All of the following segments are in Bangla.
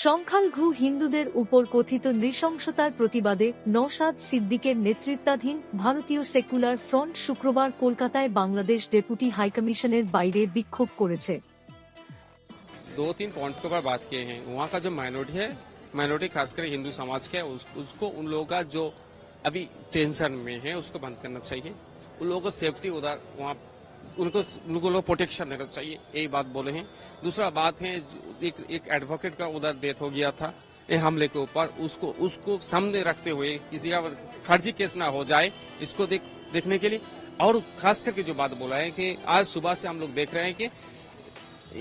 সংখ্যালঘু হিন্দুদের উপর কথিত নৃশংসতার প্রতিবাদে নওশাদ সিদ্দিকের নেতৃত্বাধীন ভারতীয় সেকুলার ফ্রন্ট শুক্রবার কলকাতায় বাংলাদেশ ডেপুটি হাইকমিশনের বাইরে বিক্ষোভ করেছে दो तीन पॉइंट्स के ऊपर बात किए हैं वहाँ का जो माइनॉरिटी है माइनॉरिटी खासकर हिंदू समाज का है उस, उसको उन लोगों का जो अभी टेंशन में है उसको बंद करना चाहिए उन लोगों को सेफ्टी उधर वहाँ उनको उनको लोग प्रोटेक्शन देना चाहिए, यही बात बोले हैं। दूसरा बात है, एक एक एडवोकेट का उधर डेथ हो गया था ये हमले के ऊपर, उसको उसको सामने रखते हुए किसी का फर्जी केस ना हो जाए, इसको देख, देखने के लिए। और खास करके जो बात बोला है कि आज सुबह से हम लोग देख रहे हैं कि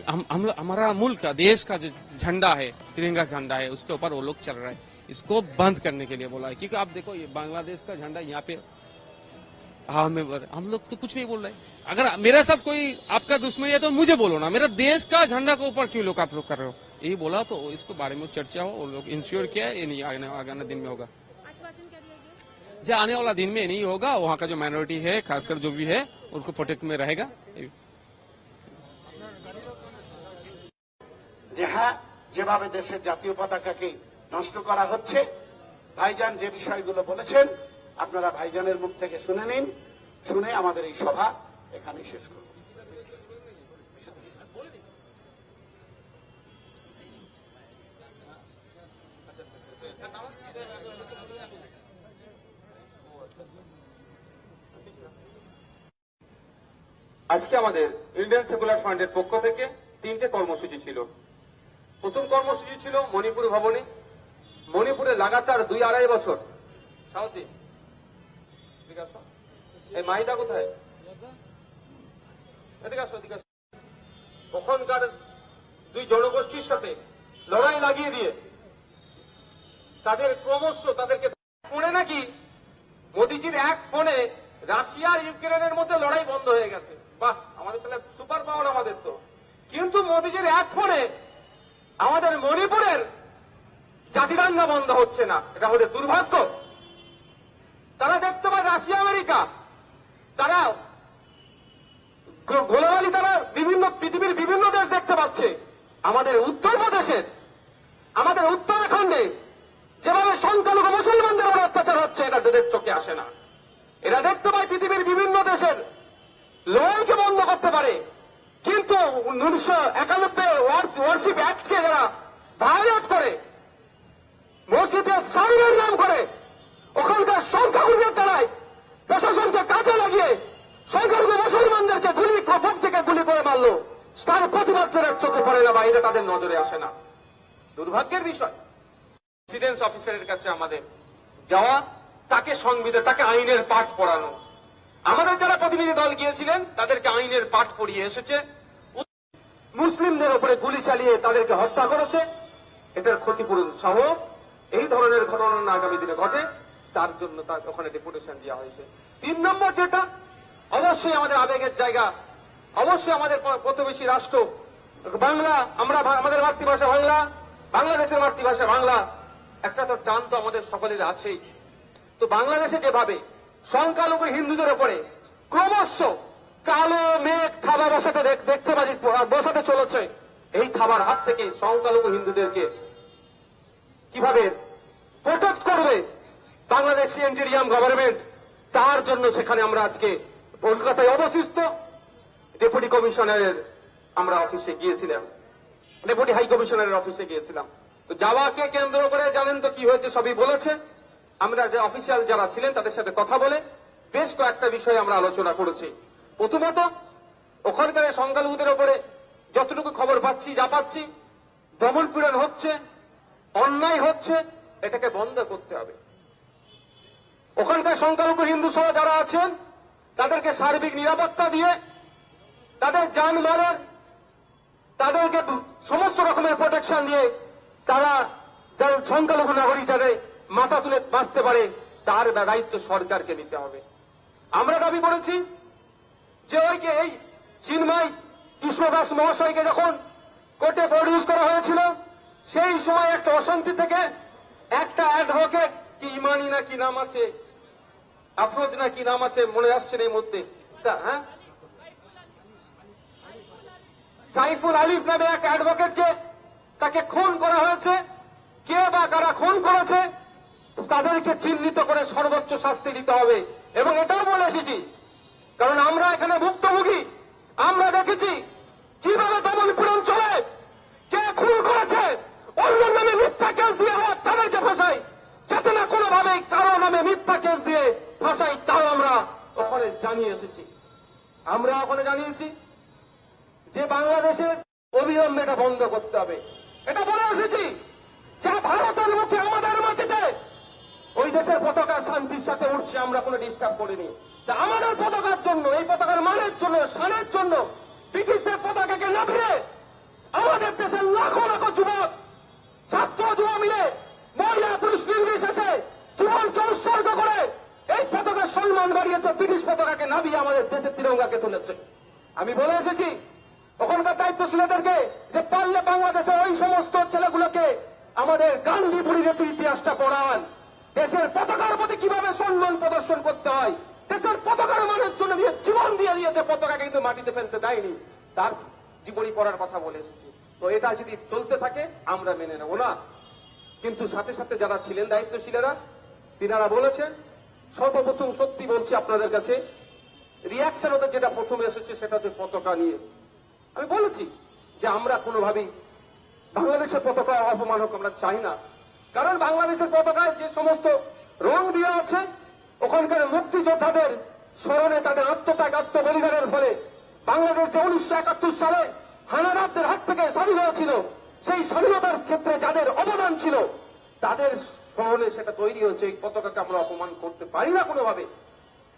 हम हम हमारा मुल्क का, देश का जो झंडा है, तिरंगा झंडा है, उसके ऊपर वो लोग चल रहे है। इसको बंद करने के लिए बोला है, क्योंकि आप देखो, ये बांग्लादेश का झंडा यहाँ पे हाँ में हम लोग तो कुछ नहीं बोल रहे अगर मेरे साथ कोई आपका दुश्मनी है तो मुझे बोलो ना मेरा देश का झंडा के ऊपर क्यों लोग आप लोग कर रहे हो यही बोला तो इसको बारे में चर्चा हो वो लोग इंश्योर किया है ये नहीं आने आगामी दिन में होगा आश्वासन क्या दिया गया जो आने वाला दिन में नहीं होगा वहाँ का जो माइनॉरिटी है खासकर जो भी है उनको प्रोटेक्ट में रहेगा যে হ্যাঁ যেভাবে দেশের জাতীয় পতাকাকে নষ্ট করা হচ্ছে ভাইজান যে বিষয়গুলো বলেছেন আপনারা ভাইজানের মুখ থেকে শুনে নিন, শুনে আমাদের এই সভা এখানে শেষ করব। আজকে আমাদের ইন্ডিয়ান সেকুলার ফান্ডের পক্ষ থেকে তিনটে কর্মসূচি ছিল। প্রথম কর্মসূচি ছিল মণিপুর ভবনে। মণিপুরে লাগাতার দুই আড়াই বছর এই মাইটা কোথায়? এদিকে আসো, এদিকে আসো। ওখানকার দুই জনগোষ্ঠীর সাথে লড়াই লাগিয়ে দিয়ে তাদের ক্রমশ তাদেরকে ফোনে নাকি মোদিজির এক ফোনে রাশিয়া আর ইউক্রেনের মধ্যে লড়াই বন্ধ হয়ে গেছে। বাহ আমাদের তাহলে সুপার পাওয়ার আমাদের তো। কিন্তু মোদিজির এক ফোনে আমাদের মণিপুরের জাতিদাঙ্গা বন্ধ হচ্ছে না। এটা হলে দুর্ভাগ্য। দেখতে আমেরিকা, তারা গোলাবালি তারা বিভিন্ন পৃথিবীর বিভিন্ন দেশ দেখতে পাচ্ছে। আমাদের উত্তরপ্রদেশের, আমাদের উত্তরাখণ্ডে যেভাবে সংখ্যালঘু মুসলমানদের উপর অত্যাচার হচ্ছে, এটা এদের চোখে আসে না। এরা দেখতে পায় পৃথিবীর বিভিন্ন দেশের লড়াইকে বন্ধ করতে পারে। কিন্তু উনিশশো একানব্বই ওয়ার্শিপ অ্যাক্টকে যারা ভায়োলেট করে মসজিদে সাবিরের নাম করে কাজে লাগিয়ে সংখ্যালঘু মুসলমানদেরকে গুলি বুক থেকে গুলি করে মারলো। তার প্রতিবাদ করে চোখে পড়ে না বা এটা তাদের নজরে আসে না। দুর্ভাগ্যের বিষয় প্রেসিডেন্স অফিসারের কাছে আমাদের যাওয়া, তাকে সংবিধান, তাকে আইনের পাঠ পড়ানো। আমাদের যারা প্রতিনিধি দল গিয়েছিলেন, তাদেরকে আইনের পাঠ পড়িয়ে এসেছে। মুসলিমদের উপরে গুলি চালিয়ে তাদেরকে হত্যা করেছে। এটার ক্ষতিপূরণ সহ এই ধরনের ঘটনা আগামী দিনে ঘটে। তার জন্য তার ওখানে ডেপুটেশন দেওয়া হয়েছে। তিন নম্বর যেটা, অবশ্যই আমাদের আবেগের জায়গা, অবশ্যই আমাদের প্রতিবেশী রাষ্ট্র। বাংলা, আমরা আমাদের মাতৃভাষা বাংলা, বাংলাদেশের মাতৃভাষা বাংলা। একটা তো টান তো আমাদের সকলের আছেই। তো বাংলাদেশে যেভাবে সংখ্যালঘু হিন্দুদের উপরে ক্রমশ কালো মেঘ থাবা বসাতে দেখ- দেখতে পাচ্ছি বসাতে চলেছে, এই থাবার হাত থেকে সংখ্যালঘু হিন্দুদেরকে কীভাবে প্রোটেক্ট করবে? বাংলাদেশ ইন্টেরিয়াম গভর্নমেন্ট তার জন্য সেখানে আমরা আজকে কলকাতায় অবস্থিত। ডেপুটি কমিশনারের আমরা অফিসে গিয়েছিলাম। ডেপুটি হাই কমিশনারের অফিসে গিয়েছিলাম। তো যাওয়াকে কেন্দ্র করে জানেন তো কি হয়েছে সবই বলেছে। আমরা যে অফিসিয়াল যারা ছিলেন, তাদের সাথে কথা বলে বেশ কয়েকটা বিষয়ে আমরা আলোচনা করেছি। প্রথমত, ওখানকার সংখ্যালঘুদের ওপরে যতটুকু খবর পাচ্ছি, যা পাচ্ছি, দমন পীড়ন হচ্ছে, অন্যায় হচ্ছে, এটাকে বন্ধ করতে হবে। ওখানকার সংখ্যালঘু হিন্দু সহ যারা আছেন, তাদেরকে সার্বিক নিরাপত্তা দিয়ে, তাদের জানমালের তাদেরকে সমস্ত রকমের প্রোটেকশন দিয়ে তারা যারা সংখ্যালঘু নাগরিক যাতে মাথা তুলে বাঁচতে পারে, তার দায়িত্ব সরকারকে নিতে হবে। আমরা দাবি করেছি যে ওইকে এই চিন্ময় কৃষ্ণদাস মহাশয়কে যখন কোর্টে প্রডিউস করা হয়েছিল, সেই সময় একটা অশান্তি থেকে একটা অ্যাডভোকেট কি ইমানি না কি নাম আছে? আফরোজ না কি নাম আছে? মনে আসছে এই মধ্যে হ্যাঁ? সাইফুল আলিফ নামে এক অ্যাডভোকেটকে তাকে খুন করা হয়েছে। কে বা কারা খুন করেছে, তাদেরকে চিহ্নিত করে সর্বোচ্চ শাস্তি দিতে হবে। এবং এটাও বলে এসেছি, কারণ আমরা এখানে ভুক্তভোগী। আমরা দেখেছি কীভাবে দমন পীড়ন চলে। কে খুন করেছে অন্য নামে মিথ্যা কেস দিয়ে তাদেরকে না কোনোভাবে কারও নামে মিথ্যা কেস দিয়ে ফাঁসাই, তাও আমরা ওখানে জানিয়ে এসেছি। আমরা ওখানে জানিয়েছি যে বাংলাদেশের অবিলম্বে এটা বন্ধ করতে হবে। এটা বলে এসেছি যা ভারতের মুখে আমাদের মাটিতে, ওই দেশের পতাকা শান্তির সাথে উঠছে, আমরা কোনো ডিস্টার্ব করিনি। তা আমাদের পতাকার জন্য, এই পতাকার মানের জন্য, শানের জন্য ব্রিটিশদের পতাকাকে নামিয়ে আমাদের দেশের লাখো লাখো যুবক, ছাত্র যুব মিলে মহিলা পুরুষ নির্বিশেষে জীবনকে উৎসর্গ করে এই পতাকার সম্মান বাড়িয়েছে ব্রিটিশ পতাকাকে নামিয়ে আমাদের দেশের তিরঙ্গাকে তুলেছে। আমি বলে এসেছি, ওখানকার দায়িত্বশীলদেরকে যে পারলে বাংলাদেশের ওই সমস্ত ছেলেগুলোকে আমাদের গান্ধী বুড়ির একটু ইতিহাসটা পড়ান। দেশের পতাকার প্রতি কীভাবে সম্মান প্রদর্শন করতে হয়, দেশের পতাকার মানের জন্য দিয়ে জীবন দিয়ে দিয়েছে, পতাকাকে কিন্তু মাটিতে ফেলতে দেয়নি। তার জীবনী পড়ার কথা বলে এসেছি। তো এটা যদি চলতে থাকে, আমরা মেনে নেব না। কিন্তু সাথে সাথে যারা ছিলেন দায়িত্বশীলেরা তিনারা বলেছেন, সর্বপ্রথম সত্যি বলছি আপনাদের কাছে রিয়াকশন ওদের যেটা প্রথমে এসেছে সেটা হচ্ছে পতাকা নিয়ে। আমি বলেছি যে আমরা কোনোভাবেই বাংলাদেশের পতাকা অপমান হোক আমরা চাই না। কারণ বাংলাদেশের পতাকায় যে সমস্ত রং দেওয়া আছে, ওখানকার মুক্তিযোদ্ধাদের স্মরণে তাদের আত্মত্যাগ, আত্মবলিদানের ফলে বাংলাদেশ যে উনিশশো একাত্তর সালে হানারাতদের হাত থেকে স্বাধীন হয়েছিল, সেই স্বাধীনতার ক্ষেত্রে যাদের অবদান ছিল, তাদের স্মরণে সেটা তৈরি হয়েছে, এই পতাকাকে আমরা অপমান করতে পারি না কোনোভাবে।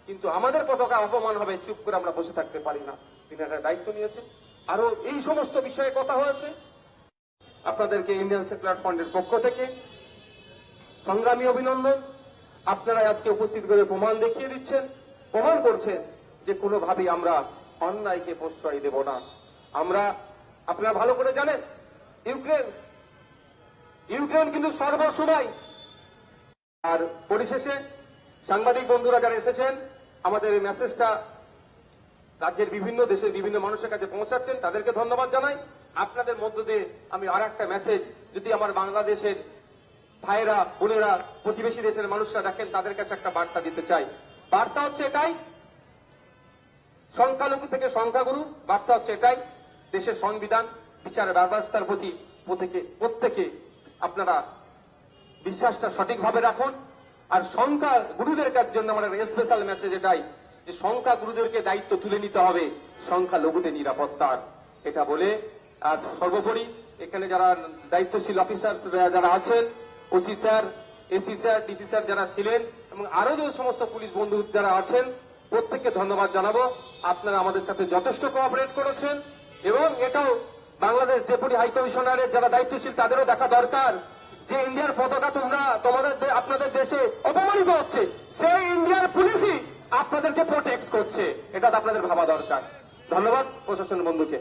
কিন্তু আমাদের পতাকা অপমান হবে, চুপ করে আমরা বসে থাকতে পারি না। তিনি একটা দায়িত্ব নিয়েছে। আরও এই সমস্ত বিষয়ে কথা হয়েছে। আপনাদেরকে ইন্ডিয়ান সেকুলার ফান্ডের পক্ষ থেকে সংগ্রামী অভিনন্দন। আপনারা আজকে উপস্থিত করে প্রমাণ দেখিয়ে দিচ্ছেন, প্রমাণ করছেন যে কোনোভাবেই আমরা অন্যায়কে প্রশ্রয় দেব না। আমরা, আপনারা ভালো করে জানেন, ইউক্রেন ইউক্রেন কিন্তু সর্বসময় আর পরিশেষে সাংবাদিক বন্ধুরা যারা এসেছেন, আমাদের এই মেসেজটা রাজ্যের বিভিন্ন দেশের বিভিন্ন মানুষের কাছে পৌঁছাচ্ছেন, তাদেরকে ধন্যবাদ জানাই। আপনাদের মধ্য দিয়ে আমি আর একটা মেসেজ, যদি আমার বাংলাদেশের ভাইয়েরা, বোনেরা, প্রতিবেশী দেশের মানুষরা দেখেন, তাদের কাছে একটা বার্তা দিতে চাই। বার্তা হচ্ছে এটাই, সংখ্যালঘু থেকে সংখ্যাগুরু, বার্তা হচ্ছে এটাই, দেশের সংবিধান, বিচার ব্যবস্থার প্রতি প্রত্যেকে আপনারা বিশ্বাসটা সঠিকভাবে রাখুন। আর সংখ্যা গুরুদের কাছ জন্য আমার স্পেশাল মেসেজ এটাই, যে সংখ্যা গুরুদেরকে দায়িত্ব তুলে নিতে হবে সংখ্যা লঘুদের নিরাপত্তার। এটা বলে, আর সর্বোপরি এখানে যারা দায়িত্বশীল অফিসার যারা আছেন OC sir AC sir DC sir যারা ছিলেন, এবং আরও যে সমস্ত পুলিশ বন্ধু যারা আছেন, প্রত্যেককে ধন্যবাদ জানাব। আপনারা আমাদের সাথে যথেষ্ট কোঅপারেট করেছেন, এবং এটাও বাংলাদেশ ডেপুটি হাই কমিশনারের যারা দায়িত্বশীল, তাদেরও দেখা দরকার। যে ইন্ডিয়ার পতাকা তোমরা তোমাদের আপনাদের দেশে অপমানিত হচ্ছে, সেই ইন্ডিয়ার পুলিশই আপনাদেরকে প্রোটেক্ট করছে। এটা আপনাদের ভাবা দরকার। ধন্যবাদ প্রশাসন বন্ধুকে।